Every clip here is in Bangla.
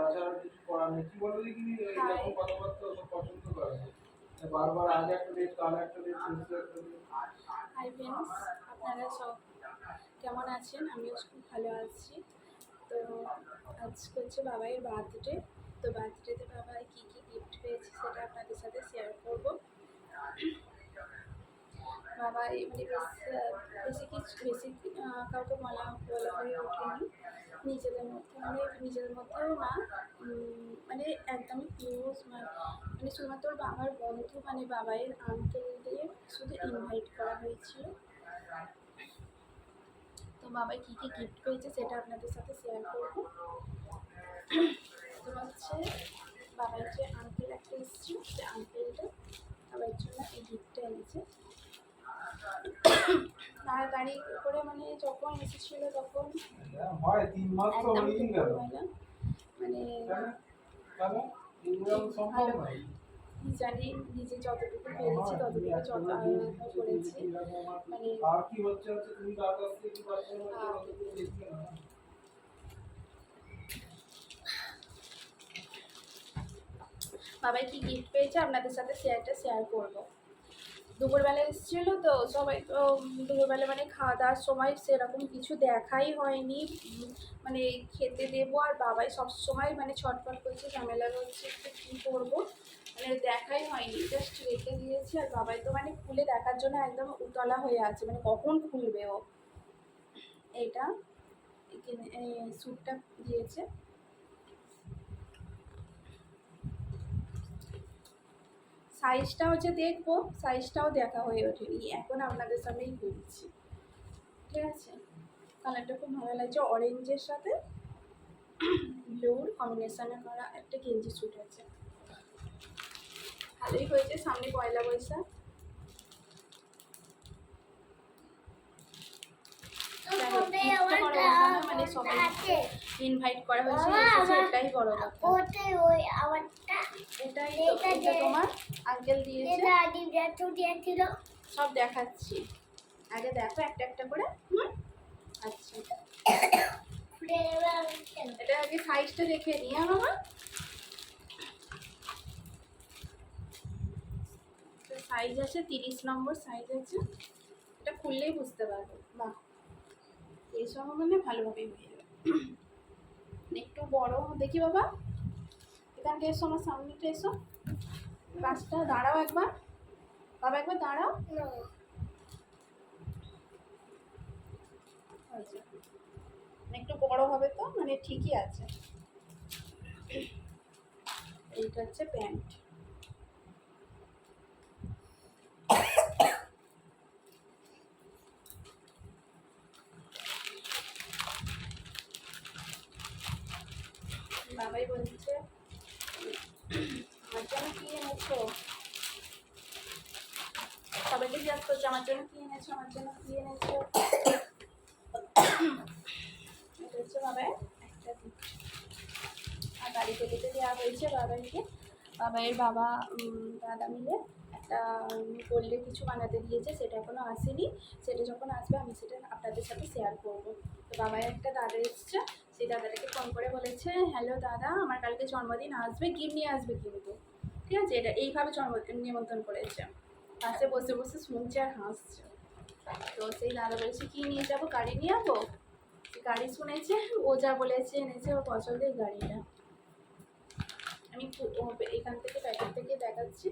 তাছাড়া কিছু করার নেই। কি বলো দেখি এরকম কথাবার্তা সব পছন্দ করে। বারবার আজ একটা ডেট কাল একটা ডেট একটা ডেট হাই ফ্রেন্ডস আপনারা সব কেমন আছেন? আমিও খুব ভালো আছি। তো আজকে হচ্ছে বাবাইয়ের বার্থডে তো বার্থডেতে বাবাই কী কী গিফট পেয়েছে সেটা আপনাদের সাথে শেয়ার করব। বাবাই মানে বেশ বেশি কিছু বেশি কাউকে বলা বলা হয়ে ওঠেনি। নিজেদের মধ্যে মানে নিজেদের মধ্যেও না মানে একদমই ক্লোজ মানে শুধুমাত্র বাবার বন্ধু মানে বাবাইয়ের আঙ্কেলদের শুধু ইনভাইট করা হয়েছিল। তো বাবাই কী কী গিফট পেয়েছে সেটা আপনাদের সাথে শেয়ার করব। তো হচ্ছে বাবার যে আঙ্কেল একটা এসেছিল, সে আঙ্কেলটা বাবার জন্য এই গিফটটা এনেছে। তাড়াতাড়ি করে মানে যখন এসেছিল তখন হয় মানে জানি নিজে যতটুকু পেরেছি ততটুকু করেছি। মানে আর কি হচ্ছে হচ্ছে তুমি তার কাছ থেকে কি পাচ্ছ না পাচ্ছ না, দেখবে না। বাবাই কি গিফট পেয়েছে? আপনাদের সাথে শেয়ারটা শেয়ার করব। দুপুরবেলা এসেছিল তো সবাই তো দুপুরবেলা মানে খাওয়া দাওয়ার সময় সেরকম কিছু দেখাই হয়নি। মানে খেতে দেবো আর বাবাই সব সময় মানে ছটফট করছে, ঝামেলা করছে কী করব? মানে দেখাই হয়নি জাস্ট রেখে দিয়েছি আর বাবাই তো মানে খুলে দেখার জন্য একদম উতলা হয়ে আছে মানে কখন খুলবে ও? এটা স্যুটটা দিয়েছে। সাইজটা হচ্ছে দেখব সাইজটাও দেখা হয়ে ওঠেনি। এখন আপনাদের সামনেই বলছি ঠিক আছে? কালারটা খুব ভালো লাগছে। অরেঞ্জের সাথে ব্লুর কম্বিনেশনে করা একটা গেঞ্জি স্যুট আছে। ভালোই হয়েছে সামনে পয়লা বৈশাখ। মানে সবাই ইনভাইট করা হয়েছে। এটাই বড় কথা। এটাই এটা এটা তোমার আঙ্কেল দিয়েছে। যেটা আদি ব্যাটু দিয়েছিল। সব দেখাচ্ছি। আগে দেখো একটা একটা করে। আচ্ছা। এটা আগে সাইজটা দেখে নিই হ্যাঁ সাইজ আছে তিরিশ নম্বর সাইজ আছে। এটা খুললেই বুঝতে পারবে। বাহ। এই সব মানে ভালোভাবেই হয়ে যাবে। একটু বড় দেখি বাবা। এখানটা এসো, আমার সামনেটা এসো। পাঁচটা দাঁড়াও একবার। বাবা, একবার দাঁড়াও। আচ্ছা। একটু বড় হবে তো মানে ঠিকই আছে। এইটা হচ্ছে প্যান্ট। বাবাই বলছে এনেছো সবাইকে জিজ্ঞাসা করছে আমার জন্য কি এনেছো, আমার জন্য কি এনেছো? এটা হচ্ছে। আর বাড়িতে যেতে দেওয়া হয়েছে বাবা দাদা মিলে একটা কিছু বানাতে দিয়েছে, সেটা এখনও আসেনি। সেটা যখন আসবে, আমি সেটা আপনাদের সাথে শেয়ার করব। তো বাবাই একটা দাদা সেই দাদাটাকে ফোন করে বলেছে হ্যালো দাদা, আমার কালকে জন্মদিন, আসবে গিফট নিয়ে আসবে কিন্তু। ঠিক আছে? এটা এইভাবে জন্মদিন নিমন্ত্রণ করেছে। পাশে বসে বসে শুনছে আর হাসছে। তো সেই দাদা বলেছে, কী নিয়ে যাব? গাড়ি নিয়ে যাব? গাড়ি শুনেছে, ও যা বলেছে, এনেছে, ওর পছন্দের গাড়িটা। আমি এখান থেকে প্যাকেট থেকে দেখাচ্ছি।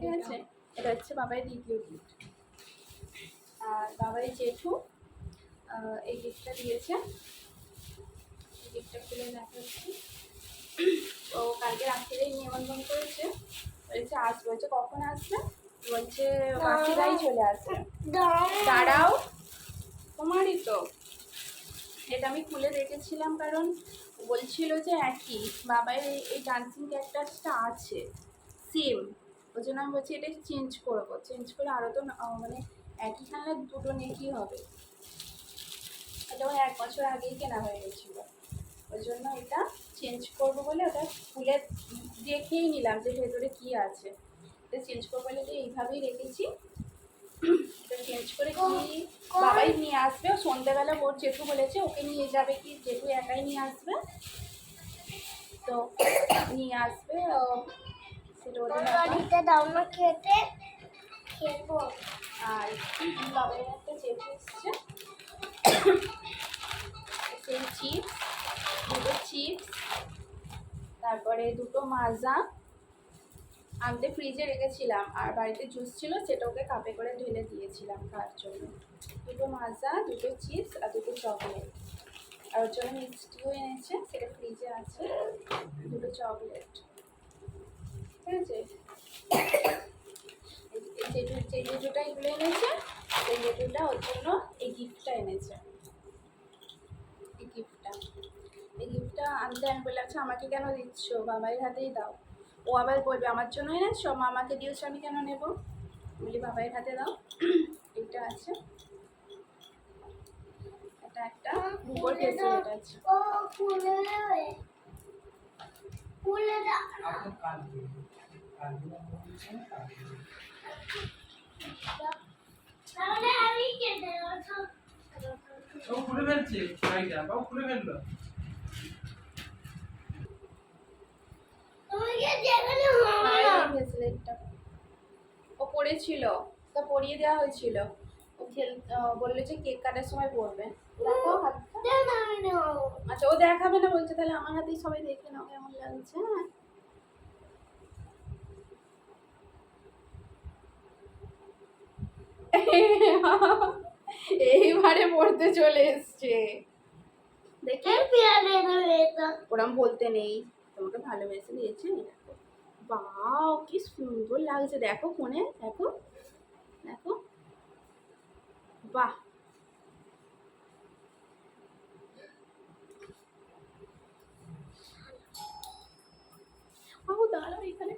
ঠিক আছে? এটা হচ্ছে বাবাই দ্বিতীয় গিফট আর বাবাই জেঠু এই গিফটটা দিয়েছে। গিফটটা খুলে দেখাচ্ছি। ও কালকে রাত্রিরেই নিমন্ত্রণ করেছে। বলেছে, আসবে। বলছে, কখন আসবে? বলছে, বাকিরাই চলে আসবে। দাঁড়াও। তোমারই তো। এটা আমি খুলে রেখেছিলাম কারণ বলছিল যে একই। বাবার এই- ডান্সিং ক্যারেক্টারটা আছে। সেম ওই জন্য আমি বলছি, এটা চেঞ্জ করব। চেঞ্জ করে আরও তো মানে একই খেলনা দুটো নেকি হবে। এটা এক বছর আগেই কেনা হয়ে গেছিল। চেঞ্জ করব বলে ওটা খুলে দেখেই নিলাম যে ভেতরে কী আছে। এটা চেঞ্জ করব বলে এটা এইভাবেই রেখেছি। এটা চেঞ্জ করে কি বাবাই নিয়ে আসবে। ও সন্ধ্যেবেলা ওর জেঠু বলেছে ওকে নিয়ে যাবে কি? জেঠু একাই নিয়ে আসবে। তো নিয়ে আসবে ও সেটা ওদের দাও না খেতে খেলব আর বাবার একটা জেঠু এসছে সেই চিপস দুটো চিপস তারপরে দুটো মাজা আমি তো ফ্রিজে রেখেছিলাম, আর বাড়িতে জুস ছিল, সেটা ওকে কাপে করে ঢেলে দিয়েছিলাম খাওয়ার জন্য। দুটো মাজা, দুটো চিপস আর দুটো চকলেট আর ওর জন্য মিষ্টিও এনেছে, সেটা ফ্রিজে আছে, দুটো চকলেট ঠিক আছে? যে জেঠুটা এগুলো এনেছে সেই জেঠুটা ওর জন্য এই গিফটটা এনেছে এই গিফটটা এই গিফটটা আনতে আমি বললাম আচ্ছা আমাকে কেন দিচ্ছ? বাবাইয়ের হাতেই দাও। ও আবার বলবে আমার জন্য এনেছো মামাকে দিয়েছ আমি কেন নেব? বলি বাবাইয়ের হাতে দাও। এটা আছে। এটা একটা ফেসিলিট আছে। তাহলে আমি কেটে ও খুলে ফেলছে বাবু খুলে ফেলল তুমি কি যেখানে হবে না ব্রেসলেটটা ও পড়েছিল তা পরিয়ে দেওয়া হয়েছিল। ও খেল বলল যে কেক কাটার সময় নেব আচ্ছা ও দেখাবে না বলছে তাহলে আমার হাতেই সবাই দেখে নাও কেমন লাগছে হ্যাঁ। এইবারে পড়তে চলে এসছে। দেখে? ওরম বলতে নেই। ভালোবেসে দিয়েছে, এই দেখো। বাও কি সুন্দর লাগছে। দেখো ফোনে, দেখো দেখো। বাহ। বাবু এখানে।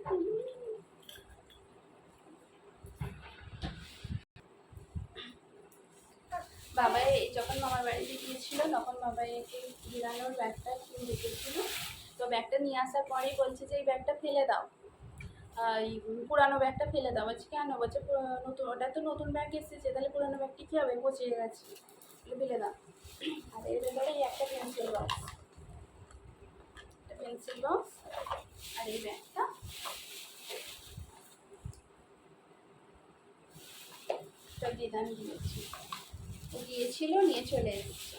বাবাই, যখন মামার বাড়িতে গিয়েছিল, তখন বাবাই একে হিরানোর ব্যাগটা কিনে রেখেছিল। তো ব্যাগটা নিয়ে আসার পরেই বলছে যে, এই ব্যাগটা ফেলে দাও। এই পুরানো ব্যাগটা ফেলে দাও। বলছে, কেন? বলছে নতুন, ওটা তো নতুন ব্যাগ এসেছে। তাহলে পুরানো ব্যাগটি কী হবে? পচে গেছে। ফেলে দাও। আর এর ভেতরে এই একটা পেন্সিল বক্স একটা পেন্সিল বক্স আর এই ব্যাগটা। দিয়েছি। ও গিয়েছিল নিয়ে চলে এসেছে।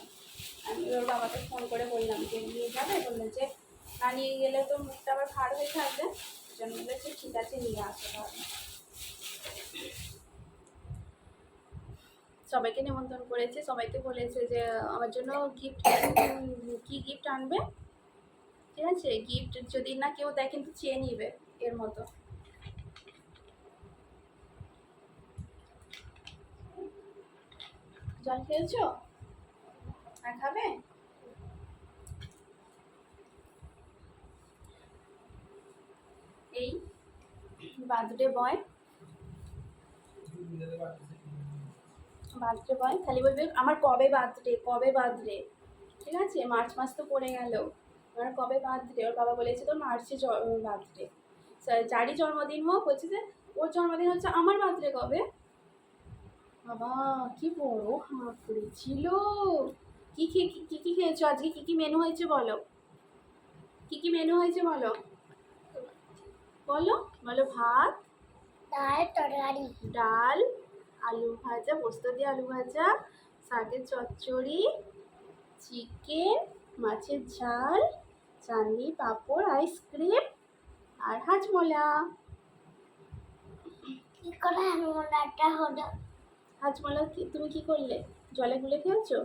আমি ওর বাবাকে ফোন করে বললাম যে, নিয়ে যাবে? বলল যে না নিয়ে গেলে তো মুখটা আবার ভার হয়ে থাকবে। জন্য বলেছে ঠিক আছে, নিয়ে আসো তাহলে। সবাইকে নিমন্ত্রণ করেছে। সবাইকে বলেছে যে, আমার জন্য গিফট কি গিফট আনবে? ঠিক আছে গিফট যদি না কেউ দেয়, কিন্তু চেয়ে নিবে, এর মতো। জল খেয়েছো? আর খাবে এই বার্থডে বয়। Birthday boy? খালি বলবে, আমার কবে বার্থডে কবে বার্থডে ঠিক আছে? মার্চ মাস তো পড়ে গেল। আমার কবে বার্থডে ওর বাবা বলেছে তো মার্চে বার্থডে যারই জন্মদিন হোক, বলছে যে, ওর জন্মদিন হচ্ছে আমার বার্থডে কবে? বাবা, কি বড় হাঁপুড়ি ছিল। কি খেয়ে কি কি খেয়েছো আজকে? কি কি মেনু হয়েছে বলো? কি কি মেনু হয়েছে বলো? বলো বলো ভাত? তার তরকারি। ডাল আলু ভাজা পোস্ত দিয়ে আলু ভাজা শাকের চচ্চড়ি চিকেন মাছের ঝাল চাটনি পাঁপড় আইসক্রিম আর হাজমোলা। কি করে একটা হলো? হাজমোলা তুমি কি করলে? জলে গুলে খেয়েছো?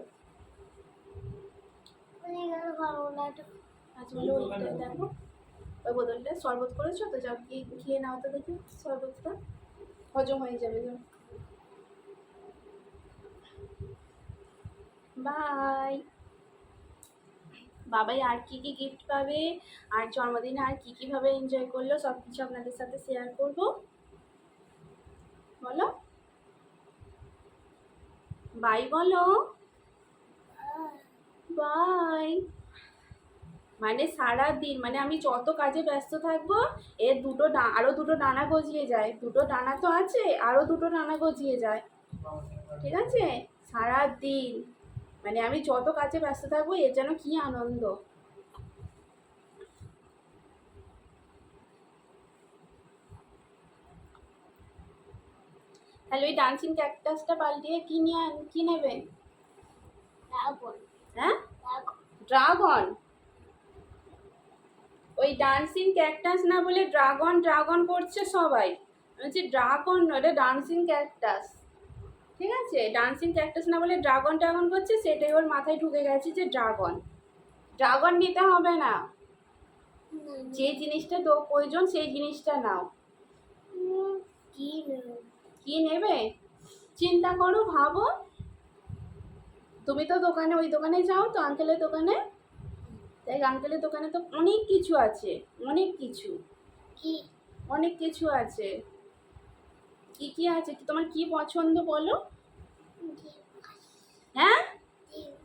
হাজমোলা দেখো। ওই বোতলটা শরবত করেছ? তো যাও কি খেয়ে নাও তো দেখি শরবতটা। হজম হয়ে যাবে যাও। বাই। বাবাই আর কি কি গিফট পাবে? আর জন্মদিনে আর কি কীভাবে এনজয় করল? সব কিছু আপনাদের সাথে শেয়ার করব। বলো। বাই বলো। বাই। মানে সারা দিন মানে আমি যত কাজে ব্যস্ত থাকব এর দুটো আরও দুটো ডানা গজিয়ে যায়। দুটো ডানা তো আছে আরও দুটো ডানা গজিয়ে যায়। ঠিক আছে? সারা দিন মানে আমি যত কাজে ব্যস্ত থাকব এর যেন কি আনন্দ। তাহলে ওই ডান্সিং ক্যাকটাসটা পাল্টিয়ে কি নিয়ে আন- কি নেবেন? হ্যাঁ? ড্রাগন? ওই ডান্সিং ক্যাকটাস না বলে ড্রাগন ড্রাগন করছে সবাই। বলছি ড্রাগন নয় এটা ডান্সিং ক্যাকটাস ঠিক আছে? ডান্সিং ক্যাকটাস না বলে ড্রাগন ড্রাগন করছে সেটাই ওর মাথায় ঢুকে গেছে যে ড্রাগন ড্রাগন নিতে হবে না। যে জিনিসটা তো প্রয়োজন সেই জিনিসটা নাও। কি নেব? কি নেবে? চিন্তা করো ভাবো। তুমি তো দোকানে ওই দোকানে যাও তো আঙ্কেলের দোকানে। তাই আঙ্কেলের দোকানে তো অনেক কিছু আছে অনেক কিছু। কি? অনেক কিছু আছে। কি কি আছে? তোমার কি পছন্দ বলো? হ্যাঁ?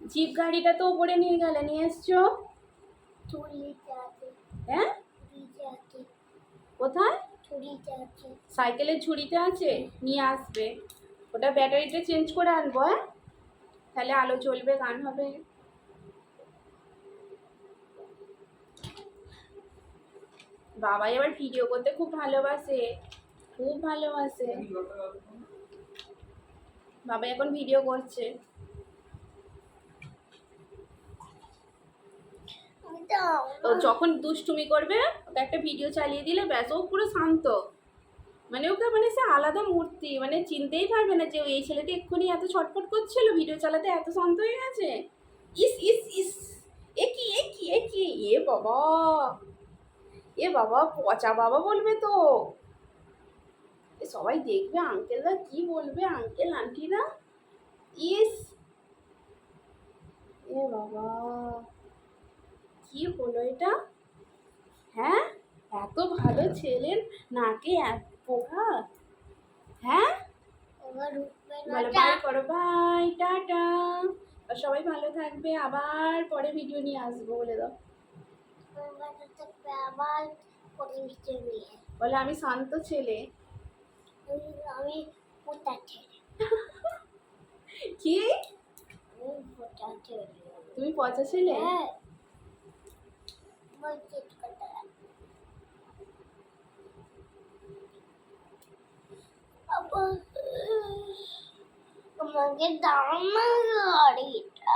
জিপ গাড়িটা তো উপরে নিয়ে গেলে নিয়ে এসছো? হ্যাঁ? কোথায়? সাইকেলের ঝুড়িতে আছে? নিয়ে আসবে। ওটা ব্যাটারিটা চেঞ্জ করে আনব হ্যাঁ? তাহলে আলো জ্বলবে গান হবে। বাবাই আবার ভিডিও করতে খুব ভালোবাসে খুব ভালোবাসে। কি দরকার আছে তোমার? বাবা এখন ভিডিও করছে। তো যখন দুষ্টুমি করবে, ওকে একটা ভিডিও চালিয়ে দিলে, ব্যাস, ও পুরো শান্ত। মানে ওকে মানে সে আলাদা মূর্তি মানে চিনতেই পারবে না যে এই ছেলেটা এক্ষুনি এত ছটফট করছিল ভিডিও চালাতে এত শান্ত হয়ে গেছে। ইস ইস ইস। এ কি এ কি এ কি? এ বাবা। এ বাবা পচা বাবা বলবে তো। সবাই দেখবে আঙ্কেলরা কি বলবে আঙ্কেল আন্টিরা ইস! এ বাবা কি হলো এটা? হ্যাঁ? এত ভালো ছেলের নাকে এত পোকা? হ্যাঁ? বাই করো বাই টাটা। সবাই ভালো থাকবে আবার পরে ভিডিও নিয়ে আসব বলে দাও। আবার করে নিচে নিয়ে বলে আমি শান্ত ছেলে আমি- আমি পোতা ছেড়ে কি আমি পোতা ছেড়ে তুমি পচা ছেলে হ্যাঁ বলছি কথা আবার আমাকে দাম না গাড়িটা